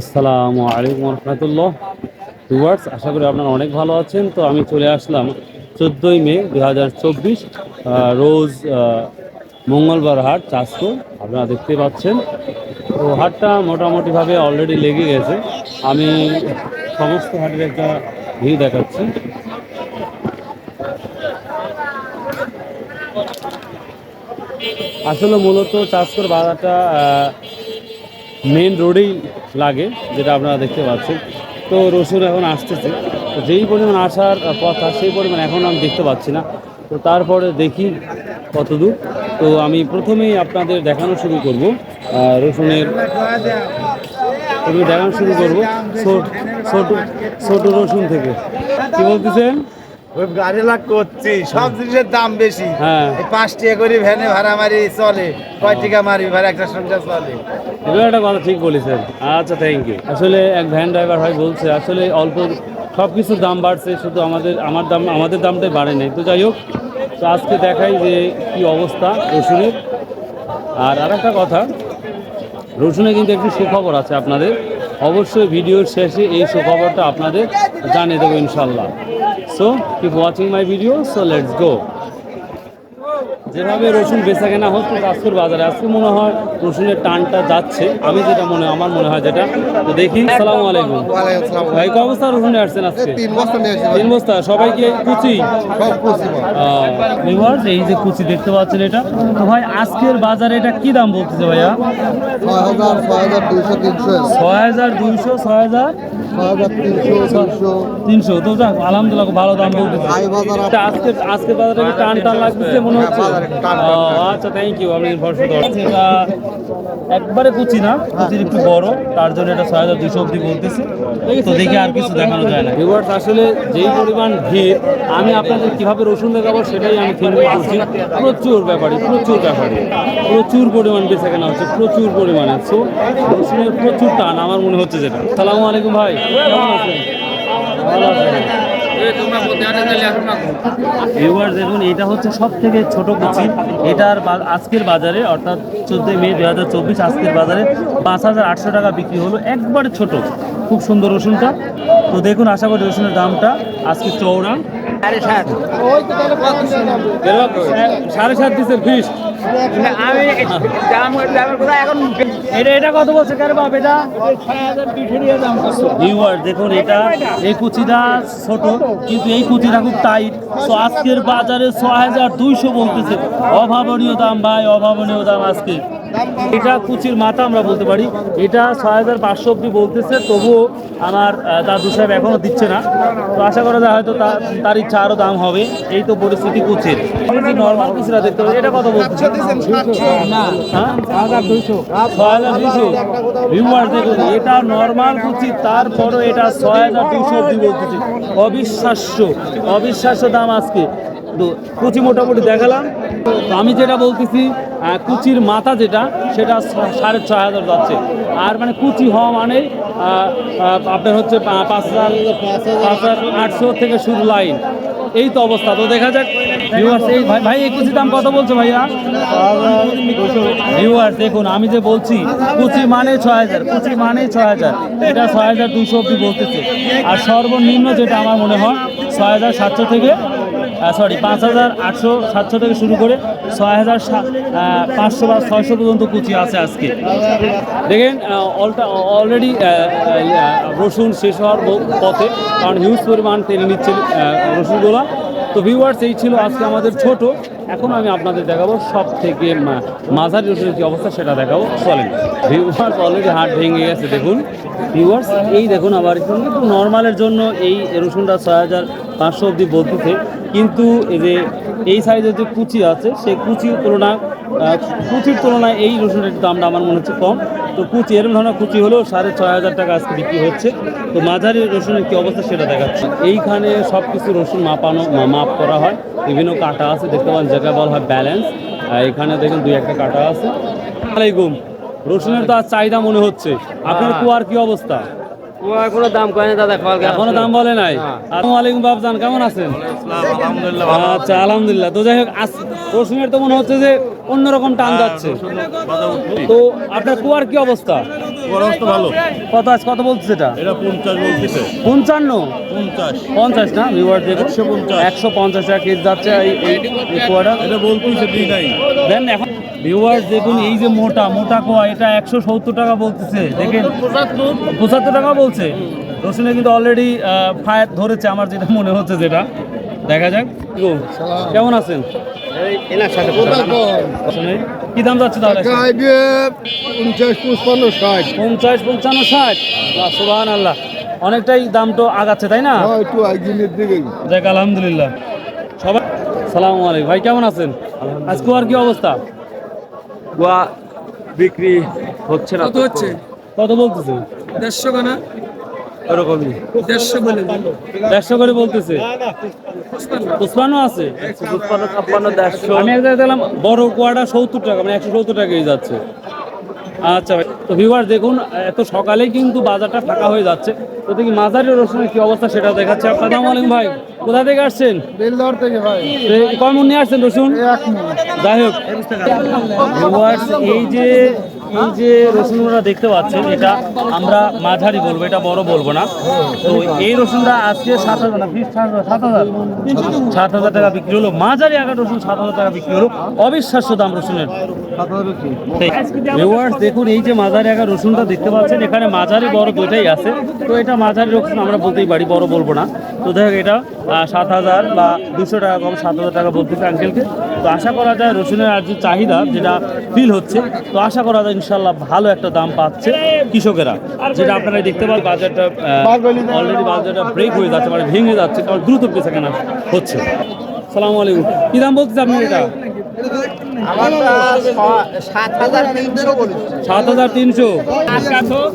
আসসালামু আলাইকুম রহমতুল্লাহ। ভিউয়ার্স আশা করি আপনারা অনেক ভালো আছেন। তো আমি চলে আসলাম চোদ্দোই মে দু হাজার চব্বিশ রোজ মঙ্গলবার হাট চাষপুর আপনারা দেখতে পাচ্ছেন। তো হাটটা মোটামুটিভাবে অলরেডি লেগে গেছে। আমি সমস্ত হাটের একটা ভিউ দেখাচ্ছি। আসলে মূলত চাষপুর বাজারটা মেন রোডেই লাগে, যেটা আপনারা দেখতে পাচ্ছেন। তো রসুন এখন আসতেছে। তো যেই পরিমাণ আসার কথা সেই পরিমাণ এখন আমি দেখতে পাচ্ছি না। তো তারপরে দেখি কতদূর। তো আমি প্রথমেই আপনাদের দেখানো শুরু করব রসুনের দেখানো শুরু করব ছোট ছোট ছোট রসুন থেকে। কি বলতেছেন? ওই গাড়ি লাগ করছি সব জিনিসের দাম বেশি। হ্যাঁ। পাঁচ টাকা করে ভ্যানে ভাড়া মারি চলে কয় টাকা মারি ভাড়া একটা সংসার চলে। এবার একটা কথা ঠিক বলেছেন। আচ্ছা থ্যাংক ইউ আসলে এক ভ্যান ড্রাইভার ভাই বলছে আসলে অল্প সব কিছুর দাম বাড়ছে শুধু আমাদের আমার দাম আমাদের দামটাই বাড়ে নাই। তো যাই হোক তো আজকে দেখাই যে কি অবস্থা রসুনের। আর আর একটা কথা রসুনে কিন্তু একটি সুখবর আছে আপনাদের। অবশ্যই ভিডিওর শেষে এই সুখবরটা আপনাদের জানিয়ে দেবো ইনশাল্লাহ। So keep watching my video. So let's go. যেভাবে রসুন বেচা কেনা হচ্ছে চাঁদপুর বাজারে আজকে মনে হয় রসুনের টানটা যাচ্ছে। আমি যেটা মনে আমার মনে হয় যেটা তো দেখি। সালামু আলাইকুম। ভাই ক অবস্থা রসুনে আসছেন আজকে? তিন বস্তা সবাইকে কুচি। ভিউয়ার্স এই যে কুচি দেখতে পাচ্ছেন এটা। তো ভাই আজকের বাজারে এটা কি দাম বলতেছে ভাইয়া? ছয় হাজার দুইশো ছয় হাজার তিনশো তো যাক আলহামদুলিল্লাহ ভালো দাম বলতেছে। আজকে আজকে বাজারে টান টান লাগতেছে মনে হচ্ছে? আচ্ছা থ্যাংক ইউ আপনি ইনফরমেশন এটা একবারে কুচি না কুচির একটু বড় তার জন্য এটা ছয় হাজার দুশো অব্দি বলতেছে। তো দেখে আর কিছু দেখানো যায় না। ভিউয়ার্স আসলে যেই পরিমাণ ভিড় আমি আপনাদের কীভাবে রসুন দেখাবো সেটাই আমি থিঙ্ক করছি প্রচুর ব্যাপারে প্রচুর ব্যাপারে। প্রচুর পরিমাণ বেচা কেনা হচ্ছে প্রচুর পরিমাণে। সো রসুনের প্রচুর টান আমার মনে হচ্ছে যেটা। সালামু আলাইকুম ভাই কেমন আছেন? ভালো আছেন। ভিউয়ার দেখুন এটা হচ্ছে সব থেকে ছোট কুচি। এটার বা- আজকের বাজারে অর্থাৎ চোদ্দোই মে দু হাজার চব্বিশ আজকের বাজারে পাঁচ হাজার আটশো টাকা বিক্রি হলো একবারে ছোট। খুব সুন্দর রসুনটা। তো দেখুন আশা করি রসুনের দামটা আজকে চৌড়া সাড়ে সাত। সাড়ে সাত দিচ্ছে ফিস এটা এটা কত বলছে দেখুন এটা, এই কুচিটা ছোট, কিন্তু এই কুচিটা খুব টাইট তো আজকের বাজারে ছ হাজার দুইশো বলতেছে। অভাবনীয় দাম ভাই, অভাবনীয় দাম আজকে। এটা কুচির মাথা আমরা বলতে পারি। এটা ছয় হাজার পাঁচশো অব্দি বলতেছে, তবুও আমার দাদু সাহেব এখনও দিচ্ছে না। তো আশা করা যায় হয়তো তার ইচ্ছা আরও দাম হবে। এই তো পরিস্থিতি কুচির। নর্মাল কুচিরা দেখতে পাচ্ছি এটা কত দুইশো। এটা নর্মাল কুচি, তারপরও এটা ছয় হাজার দুইশো অব্দি বলতেছে। অবিশ্বাস্য অবিশ্বাস্য দাম আজকে। তো কুচি মোটামুটি দেখালাম। তো আমি যেটা বলতেছি কুচির মাথা যেটা সেটা সাড়ে ছয় হাজার যাচ্ছে। আর মানে কুচি হওয়া মানে আপনার হচ্ছে পাঁচ হাজার পাঁচ হাজার আটশো থেকে শুরু লাইন। এই তো অবস্থা। তো দেখা যাক viewers, এই ভাই এই কুচির দাম কত বলছো ভাইয়া? ভিউয়ার দেখুন আমি যে বলছি কুচি মানে ছয় হাজার কুচি মানে ছয় হাজার। এটা ছয় হাজার দুশো অব্দি বলতেছে। আর সর্বনিম্ন যেটা আমার মনে হয় ছয় হাজার সাতশো থেকে সরি পাঁচ হাজার আটশো সাতশো থেকে শুরু করে ছয় হাজার পাঁচশো বা ছয়শো পর্যন্ত কুচি আছে আজকে। দেখেন অলটা অলরেডি রসুন শেষ হওয়ার পথে, কারণ হিউজ পরিমাণ টেনে নিচ্ছে রসুনগুলা। তো ভিউয়ার্স এই ছিল আজকে আমাদের ছোট এখন আমি আপনাদের দেখাবো সব থেকে মাঝারি রসুনের কি অবস্থা সেটা দেখাবো। চলেন। ভিউয়ার্স অলরেডি হাট ভেঙে গেছে, দেখুন। ভিউয়ার্স এই দেখুন আবার কিন্তু নর্মালের জন্য এই রসুনটা ছয় হাজার পাঁচশো অব্দি বলতেছে। কিন্তু এই যে, এই সাইজের যে কুচি আছে, সেই কুচির তুলনায় কুচির তুলনায় এই রসুনের দামটা আমার মনে হচ্ছে কম। তো কুচি এরকম ধরনের কুচি হলেও সাড়ে ছয় হাজার টাকা আজকে বিক্রি হচ্ছে। তো মাঝারি রসুনের কি অবস্থা সেটা দেখাচ্ছে। এইখানে সব কিছু রসুন মাপানো মাপ করা হয়। বিভিন্ন কাটা আছে দেখতে পান যেটা বলা হয় ব্যালেন্স। এখানে দেখুন দুই একটা কাটা আছে। আলাইকুম রসুনের তো আর চাহিদা মনে হচ্ছে। আপনার কুয়ার কি অবস্থা? কোনো দাম কয় না দাদা? খাওয়ার এখনও দাম বলে নাই। আসসালামু আলাইকুম বাবজান কেমন আছেন? আলহামদুলিল্লাহ আচ্ছা আলহামদুলিল্লাহ। তো যাই হোক রসুনের তো মনে হচ্ছে যে অন্যরকম টান যাচ্ছে। তো আপনার কুয়ার কি অবস্থা? ভালো। কত আজ কত বলছে এটা? এটা পঞ্চাশ বলতেছে। পঞ্চান্ন? পঞ্চাশ। পঞ্চাশ না ভিউয়ার দেখো একশো পঞ্চাশ। টাকা কেজি যাচ্ছে এই এই এই কুয়াটা। এটা বলতেছে দিই নাই। দেন এখন ভিউয়ার্স দেখুন এই যে মোটা মোটা কোয়া এটা একশো সত্তর টাকা বলতেছে দেখেন। পঁচাত্তর টাকা বলছে। রসুনে কিন্তু অলরেডি ফায়ার ধরেছে আমার যেটা মনে হচ্ছে যেটা। দেখা যাক। কেমন আছেন? কি দাম যাচ্ছে তাহলে? পঞ্চাশ পঁচপান্ন ষাট। পঞ্চাশ পঞ্চান্ন ষাট। সুবাহ আল্লাহ অনেকটাই দাম তো আগাচ্ছে তাই না? একটু একদিনের দিকে। যাক আলহামদুলিল্লাহ। সবাই সালাম আলাইকুম। ভাই কেমন আছেন? আজকে আর কি অবস্থা? গোয়া বিক্রি হচ্ছে না কত হচ্ছে? কত বলতেছে? দেড়শো কানা ওরকমই। দেড়শো বলে দেড়শো করে বলতেছে। আছে? ছাপ্পান্ন দেড়শো। আমি এক জায়গায় দেখলাম বড় কোয়াটা সত্তর টাকা মানে একশো সত্তর টাকাই যাচ্ছে। আচ্ছা ভাই তো ভিউয়ার দেখুন এত সকালেই কিন্তু বাজারটা ফাঁকা হয়ে যাচ্ছে। তো দেখি মাঝারি রসুনের কি অবস্থা সেটা দেখাচ্ছে। আসসালামু আলাইকুম ভাই কোথা থেকে আসছেন? বেলদর থেকে ভাই। কয় মন নিয়ে আসছেন রসুন? যাই হোক এই যে এই যে রসুনগুলো দেখতে পাচ্ছেন এটা আমরা মাঝারি বলব এটা বড় বলব না। তো এই রসুনটা আজকে সাত হাজার না সাত হাজার? সাত হাজার টাকা বিক্রি হলো। মাঝারি আকার রসুন সাত হাজার টাকা বিক্রি হলো। অবিশ্বাস্য দাম রসুনের। ভিউয়ার্স দেখুন, এই যে মাঝারি আকার রসুনটা দেখতে পাচ্ছেন, এখানে মাঝারি বড় দুইটাই আছে। তো এটা মাঝারি রসুন আমরা বলতেই পারি, বড় বলব না। তো দেখ, এটা সাত হাজার বা দুশো টাকা কম, সাত হাজার টাকা বলতেছে আঙ্কেলকে তো আশা করা যায় রসুনের আর যে চাহিদা যেটা ফিল হচ্ছে, তো আশা করা যায় ইনশাল্লাহ ভালো একটা দাম পাচ্ছে কৃষকেরা। যেটা আপনারা দেখতে পাবেন বাজারটা অলরেডি বাজারটা ব্রেক হয়ে যাচ্ছে মানে ভেঙে যাচ্ছে, কারণ দ্রুত কেনা হচ্ছে। সালাম আলাইকুম। কি দাম বলতেছে আপনি এটা? সাত হাজার তিনশো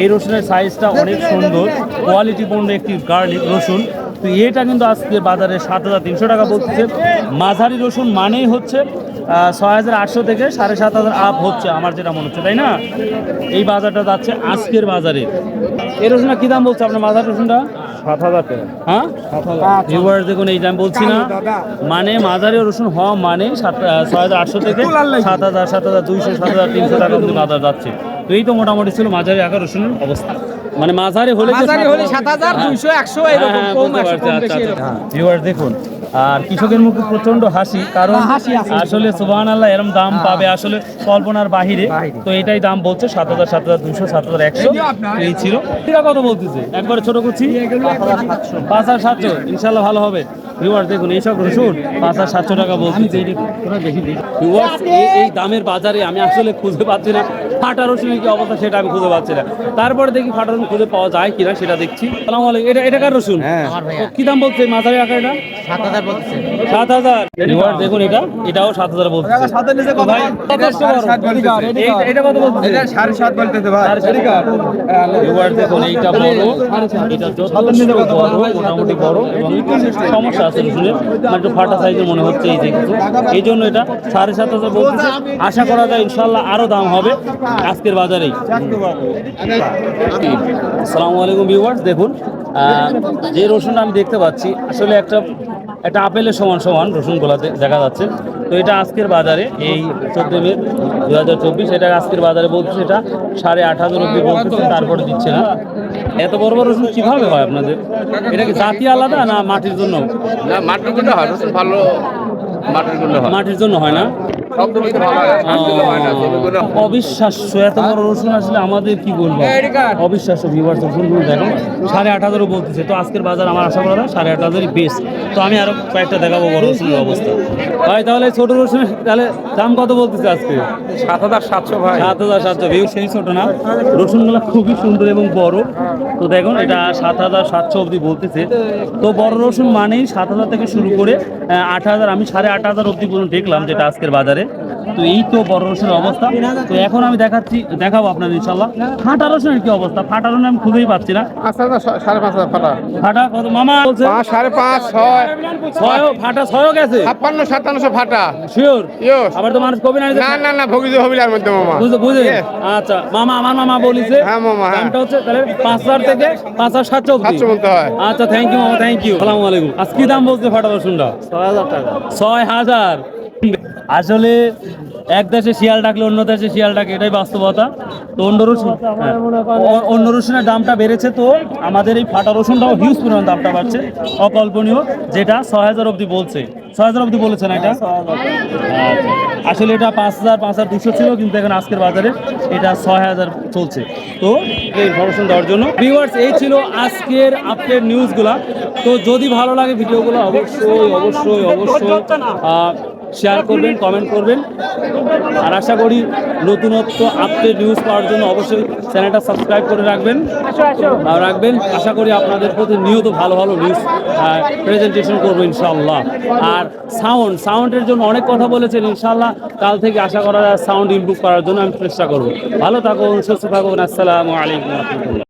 এই রসুনের সাইজটা অনেক সুন্দর। কোয়ালিটিপূর্ণ একটি গার্লিক রসুন। তো এটা কিন্তু আজকে বাজারে সাত হাজার তিনশো টাকা বলতেছে। মাঝারি রসুন মানেই হচ্ছে ছয় হাজার আটশো থেকে সাড়ে সাত হাজার আপ হচ্ছে আমার যেটা মনে হচ্ছে তাই না? এই বাজারটা যাচ্ছে আজকের বাজারে। এই রসুনটা কী দাম বলছে আপনার মাঝারি রসুনটা? সাত হাজার টাকা। হ্যাঁ? ভিউয়ার্স দেখুন এই দাম বলছি না মানে মাঝারি রসুন হওয়া মানে সাত ছয় হাজার আটশো থেকে সাত হাজার সাত হাজার দুইশো সাত হাজার তিনশো টাকা কিন্তু বাজার যাচ্ছে। তো এই তো মোটামুটি ছিল মাঝারি আকার রসুনের অবস্থা। মানে মাঝারি হলে মাঝারি হলে সাত হাজার দুইশো একশো হ্যাঁ, এরকম হ্যাঁ, কম বুঝতে একশো কম আচ্ছা, আচ্ছা। দেখুন আর কৃষকের মুখে প্রচণ্ড হাসি কারণ আসলে সুবাহ আল্লাহ এরম দাম পাবে আসলে কল্পনার বাহিরে। তো এটাই দাম বলছে সাত হাজার সাত হাজার দুশো সাত হাজার একশো। এই ছিল। কত বলতেছে? একবারে ছোট করছি। পাঁচ হাজার সাতশো। ইনশাল্লাহ ভালো হবে। ভিউয়ার দেখুন এইসব রসুন পাঁচ হাজার সাতশো টাকা বলছি ভিউয়ার্স এই- এই দামের বাজারে আমি আসলে খুঁজে পাচ্ছি না। ফাটা রসুনের কি অবস্থা সেটা আমি খুঁজে পাচ্ছি না। তারপরে দেখি ফাটা রসুন খুঁজে পাওয়া যায় কিনা সেটা দেখছি। সালাম আলাইকুম এটা এটা কার রসুন? কি দাম বলছে মাঝারি আকার এটা? সাত হাজার দেখুন এটা এটাও সাত হাজার বলছে। ভাই বড়। এটা কত বলছে সাড়ে সাত বলতেছে ভাই। দেখুন এইটা বড়। এটা যথেষ্ট বড় মোটামুটি বড়। এবং সমস্যা আছে রসুনের মানে একটু ফাটা সাইজের মনে হচ্ছে এই যে কিছু। এই জন্য এটা সাড়ে সাত হাজার বলতেছে। আশা করা যায় ইনশাল্লাহ আরও দাম হবে আজকের বাজারেই। আসসালামু আলাইকুম ভিউয়ার্স দেখুন যে রসুনটা আমি দেখতে পাচ্ছি, আসলে একটা একটা আপেলের সমান সমান রসুনগুলাতে দেখা যাচ্ছে। তো এটা আজকের বাজারে এই চোদ্দ মে দু হাজার চব্বিশ এটা আজকের বাজারে বলছে এটা সাড়ে আট হাজার অব্দি বলতেছে তারপরে দিচ্ছে না। এত বড় বড় রসুন কীভাবে হয় আপনাদের? এটা কি জাতি আলাদা না মাটির জন্য? না মাটির জন্য হয় রসুন ভালো মাটির জন্য হয়। মাটির জন্য হয় না? অবিশ্বাস্য এত বড় রসুন আসলে আমাদের কি বলব? অবিশ্বাস্য ভিউয়ার্স রসুনগুলো দেখো। সাড়ে আট হাজারও বলতেছে। তো আজকের বাজার আমার আশা করা সাড়ে আট হাজারই বেস্ট তো আমি আরও কয়েকটা দেখাবো বড় রসুনের অবস্থা। ভাই তাহলে ছোট রসুনের তাহলে দাম কত বলতেছে আজকে? সাত হাজার সাতশো ভাই। সাত হাজার সাতশো ভিউ সেই ছোট না। রসুনগুলো খুবই সুন্দর এবং বড়। তো দেখুন এটা সাত হাজার সাতশো অবধি বলতেছে। তো বড় রসুন মানেই সাত হাজার থেকে শুরু করে আহ, আট হাজার। আমি সাড়ে আট হাজার অবধি পর্যন্ত দেখলাম যেটা আজকের বাজারে। তো এই তো বড় রসুনের অবস্থা। তো এখন আমি দেখাচ্ছি দেখাবো আপনার ইনশাল্লাহ ফাটা রসুনের কি অবস্থা? ফাটা রসুন আমি খুঁজেই পাচ্ছি না। আচ্ছা সাড়ে পাঁচ হাজার ফাটা। ফাটা কত? মামা বলছে সাড়ে পাঁচ ছয়। ছয় ফাটা ছয় গেছে। ছাপ্পান্ন সাতান্নশো ফাটা। শিওর আবার তো মানুষ কবি না না না হবিলার মধ্যে মামা। বুঝতে বুঝে। আচ্ছা মামা আমার মামা বলিছে হ্যাঁ, মামা, হ্যাঁ। দামটা হচ্ছে তাহলে পাঁচ হাজার থেকে পাঁচ হাজার সাতশো সাতশো বলতে হয়। আচ্ছা থ্যাংক ইউ মামা থ্যাংক ইউ সালামু আলাইকুম। আজ কি দাম বলছে ফাটা রসুনটা? ছয় হাজার টাকা। ছয় হাজার। আসলে এক দেশে শিয়াল ডাকলে অন্য দেশে শিয়াল ডাকে, এটাই বাস্তবতা তো অন্য রসুন হ্যাঁ। অন্য রসুনের দামটা বেড়েছে তো, আমাদের এই ফাটা রসুনটাও হিউজ পরিমাণ দামটা বাড়ছে, অকল্পনীয়, যেটা ছয় হাজার অবধি বলছে ছয় হাজার অবধি না এটা আচ্ছা। আসলে এটা পাঁচ হাজার পাঁচ হাজার দুশো ছিল, কিন্তু এখন আজকের বাজারে এটা ছয় হাজার চলছে তো এই ইনফরমেশন দেওয়ার জন্য ভিউয়ার্স এই ছিল আজকের আপডেট নিউজগুলা তো যদি ভালো লাগে ভিডিওগুলো, অবশ্যই অবশ্যই অবশ্যই শেয়ার করবেন কমেন্ট করবেন। আর আশা করি নতুনত্ব আপডেট নিউজ পাওয়ার জন্য অবশ্যই চ্যানেলটা সাবস্ক্রাইব করে রাখবেন। আর রাখবেন। আশা করি আপনাদের প্রতি নিয়ত ভালো ভালো নিউজ প্রেজেন্টেশন করব ইনশাল্লাহ আর সাউন্ড সাউন্ডের জন্য অনেক কথা বলেছেন ইনশাল্লাহ কাল থেকে আশা করা যায় সাউন্ড ইমপ্রুভ করার জন্য আমি চেষ্টা করব। ভালো থাকুন সুস্থ থাকুন। আসসালামু আলাইকুম। রহমতুল্লাহ